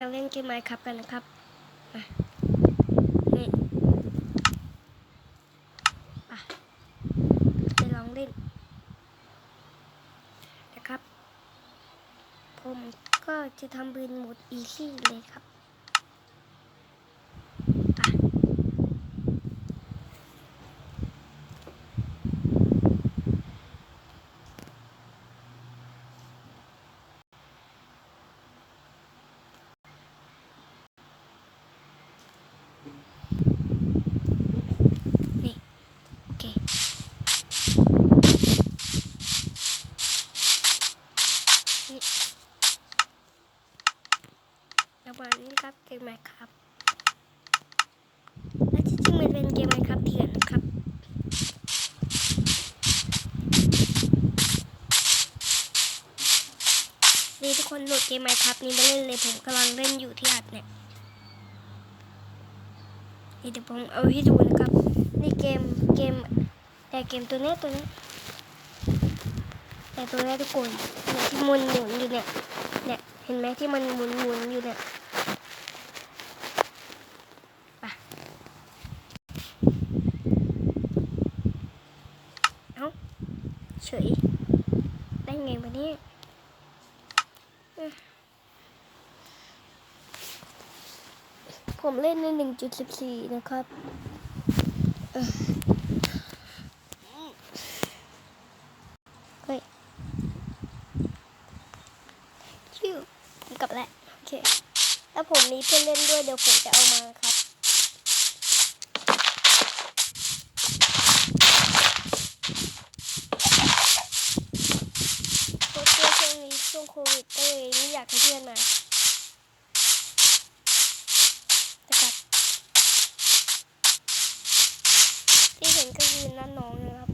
เราเล่นเกมไมค์ครับกันนะครับมานี่อะจะลองเล่น นะครับ ผมก็จะทำปืนหมดอีซี่เลยครับ นี่ระหว่างนี้ครับเกมไหมครับและที่จริงมันเป็นเกมไหมครับเถื่อนนะครับนี่ทุกคนโหลดเกมไหมครับนี้มาเล่นเลยผมกำลังเล่นอยู่ที่อัดเนี่ยนี่เดี๋ยวผมเอาให้ดูนะครับนี่เกมเกมแต่เกมตัวเนี้ยตัวเนี้ย แต่ตัวเนี้ทุกคนเนี่ยที่มุนหมุนอยู่เนี่ยเนี่ยเห็นไหมที่มันหมุนหมุนอยู่เนี่ยไปเอ้าเฉยได้ไงวะเนี่ยผมเล่นในหนึ่งจุดสิบสี่นะครับเอ้ยเฮ้ย ชิวกลับแล้วโอเค แล้วผมมีเพื่อนเล่นด้วยเดี๋ยวผมจะเอามาครับเพราะช่วงนี้ช่วงโควิดก็เลยไม่อยากให้เพื่อนมานะครับที่เห็นก็ยืนนั่นน้องนะครับ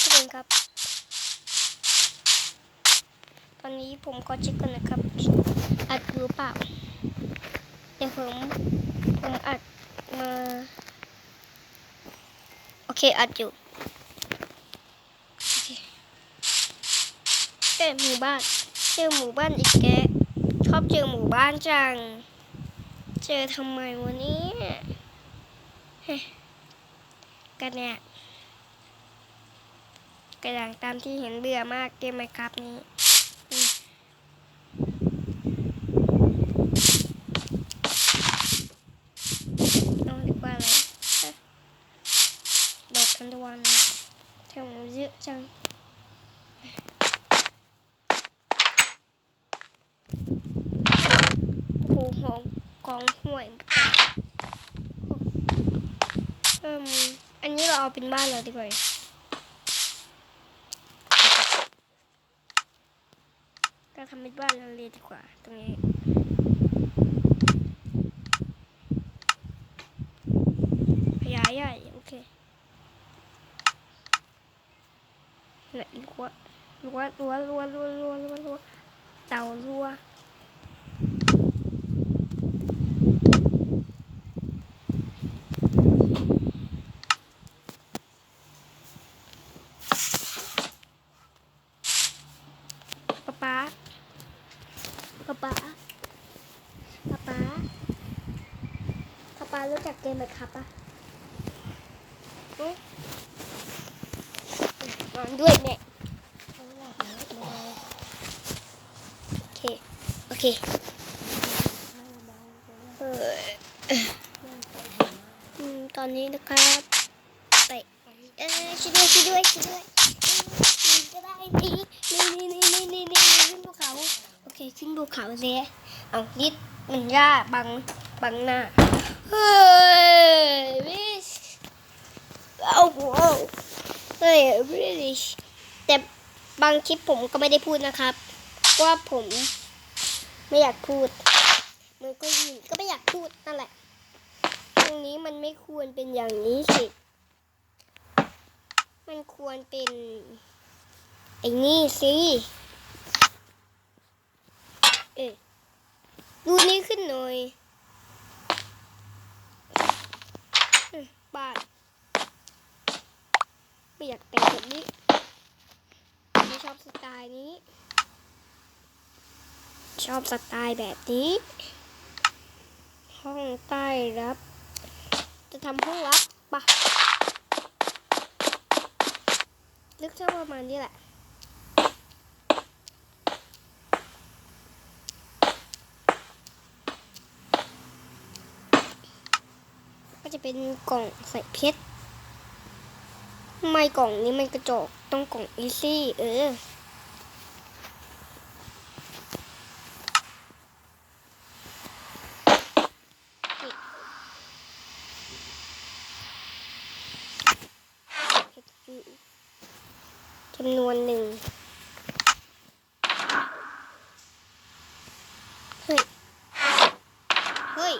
ทุกคนครับ ตอนนี้ ผมก็เช็คกันนะครับอัดอยู่เปล่าเดี๋ยวผมผมอัดมาโอเคอัดอยู่เคเอ้ยหมู่บ้านเจอหมู่บ้านอีกแกชอบเจอหมู่บ้านจัง เจอทำไมวันนี้กันเนี่ยกระดังตามที่เห็นเบื่อมากเกมไหมครับนี้อืมเอาดีกว่าเลยเอ๊ะดอกทันตะวันแถวเย อะจัง โอ้โหหอมกองห่วยอิ่มอันนี้เราเอาเป็นบ้านเราดีกว่าก็ทำเป็นบ้านเราเลยดีกว่าตรงนี้ ขยายใหญ่ โอเคเนี่ยรั้ว รัวรั้วรั้วรั้วรั้วรั้วรั้วเต่ารัวป๊าป๊าป๊าป๊าป๊าป๊าป๊าป๊ารู้จักเกมไหมครับอะอืมนอนด้วยเนี่ยโอ เค โอเคเออตอนนี้นะครับไปเออช่วยด้วยช่วยด้วยช่วยด้วยก็ได้นี่นี่นี่นี่นี่นี่นี่ขึ้นภูเขาโอเคขึ้นภูเขาเลยเอานิดมันหญ้าบังบังหน้าเฮ้ยวิชเอาเอาเฮ้ยวิชแต่บางคลิปผมก็ไม่ได้พูดนะครับ ว่าผมไม่อยากพูด มันก็ยินก็ไม่อยากพูดนั่นแหละ ตรงนี้มันไม่ควรเป็นอย่างนี้สิ มันควรเป็นไอ้นี่สิเอ๊ดูนี่ขึ้นหน่อยบานไม่อยากแต่งแบบนี้ไม่ชอบสไตล์นี้ ชอบสไตล์แบบนี้ ห้องใต้รับ จะทำห้องรับปะลึกเท่าประมาณนี้แหละก็จะเป็นกล่องใส่เพชร ไม่กล่องนี้มันกระจกต้องกล่องอีซี่ เออ เพชรอยู่ จำนวนหนึ่งเฮ้ย เฮ้ย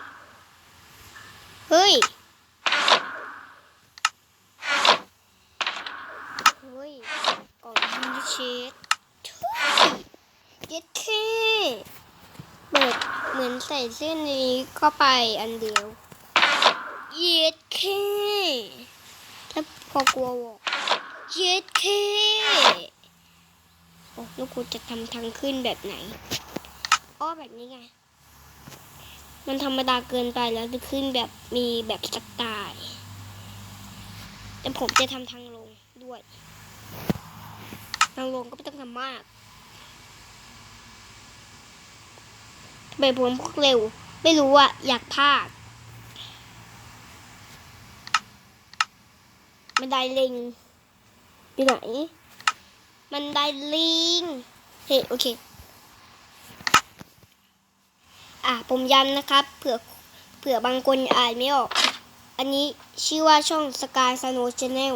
เฮ้ย เฮ้ยกล่องยูนิเชสเย็ดเคเปิดเหมือนใส่เส้นนี้ก็ไปอันเดียว เย็ดเคถ้าพอกลัวบอก เย็ดเคโอ้แล้วกูจะทำทางขึ้นแบบไหน อ้อแบบนี้ไง มันธรรมดาเกินไปแล้วจะขึ้นแบบมีแบบสไตล์แต่ผมจะทำทางลงด้วย ทางลงก็ไม่ต้องทำมากทำไมผมพวกเร็ว ไม่รู้อะอยากพากมันไดลิง อยู่ไหน มันไดลิงเฮ้โอเค อะผมย้ำนะครับ เผื่อเผื่อบางคนอ่านไม่ออก อันนี้ชื่อว่าช่อง Sky Snow Channel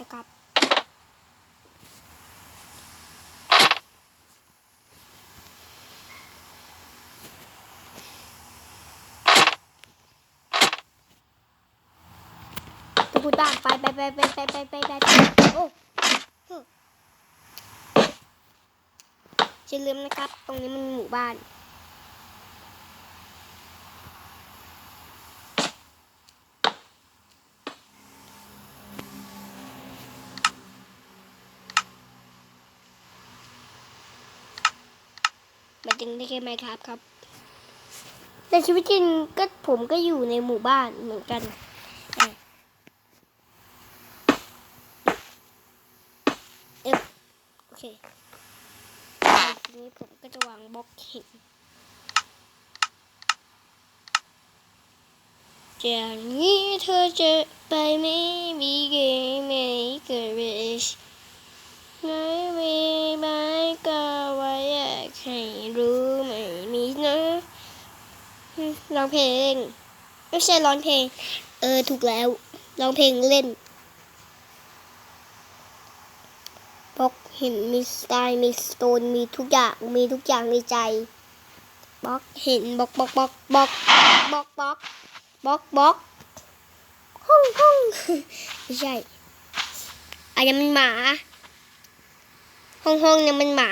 นะครับไปพูดบ้างไปไปไปไปไปไปไป ไปไปโอ้ฮึอย่าลืมนะครับ ตรงนี้มันหมู่บ้านมันจึงได้แค่ไหมครับครับแต่ชีวิตจริงก็ผมก็อยู่ในหมู่บ้านเหมือนกันอะเอฟโอ เคทีนี้ผมก็จะวางบล็อกหินจากนี้เธอจะไปไม่มีเกมไม่เกิดเรชไม่มีไม้ก็ไว้อยากให้รู้ไม่มีนะร้องเพลง ไม่ใช่ร้องเพลง เออ ถูกแล้วร้องเพลงเล่นบล็อก หินมีสไตล์มีสโตนมีทุกอย่างมีทุกอย่างในใจบล็อกหินบล็อกบล็อกบล็อกบล็อกบล็อกบล็อกบล็อกบล็อกห้องห้องไม่ใช่อันนี้มันหมาห้องห้องเนี่ยมันหมา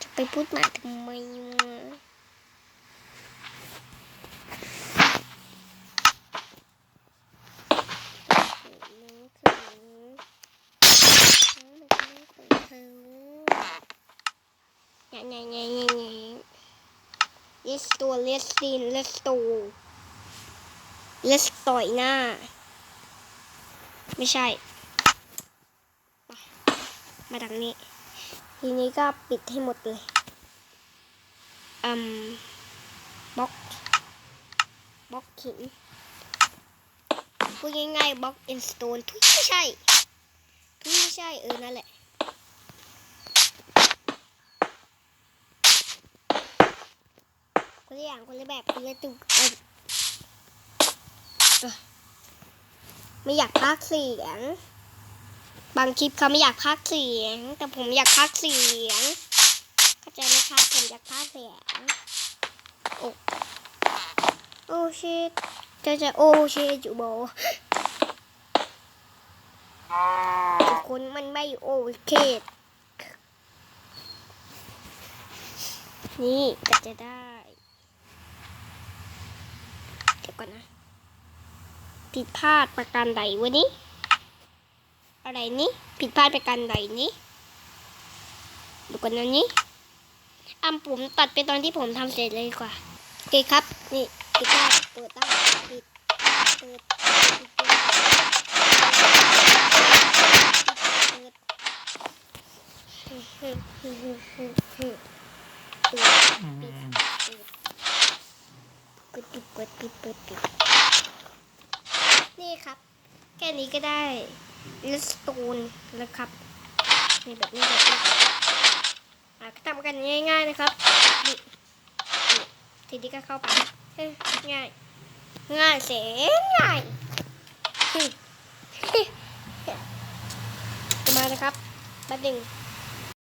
จะไปพูดหมาทำไม วะเนี่ยเนี่ยเนี่ยเนี่ยเนี่ย let's do let's see let's do let's ต่อยหน้า ไม่ใช่ มาทางนี้ ทีนี้ก็ปิดให้หมดเลย อืมบล็อกบล็อกหินพูดง่ายๆบล็อกอินสโตนทุกไม่ใช่ทุกไม่ใช่ เออ นั่นแหละ คน ละอย่างคนละแบบคนละตุกเออเออไม่อยากพากย์เสียง บางคลิปเขาไม่อยากพากย์เสียง แต่ผมอยากพากย์เสียงเข้าใจไหมครับผมอยากพากย์เสียงโอ้โอ้ชิตจะจะโอ้ชิตอยู่โบคนมันไม่โอเคนี่ก็จะได้เดี๋ยวก่อนนะ ผิดพลาดประการใดวะนี้อะไรนี่ผิดพลาดไปกันไหนนี่ดูกันนะนี่อัมผมตัดไปตอนที่ผมทำเสร็จเลยดีกว่าโอเคครับ นี่ปิดได้เปิดได้ปิดเปิดปิดเปิดเปิดปิด ปิดปิดปิดปิดนี่ครับ แค่นี้ก็ได้เลสโตนแล้วครับนี่แบบนี้แบบนี้อะทำกันง่าย ๆนะครับนี่ทีนี้ก็เข้าไปง่าย ง่ายแสนง่ายฮึ่มฮึ่มานะครับแป๊บหนึ่ง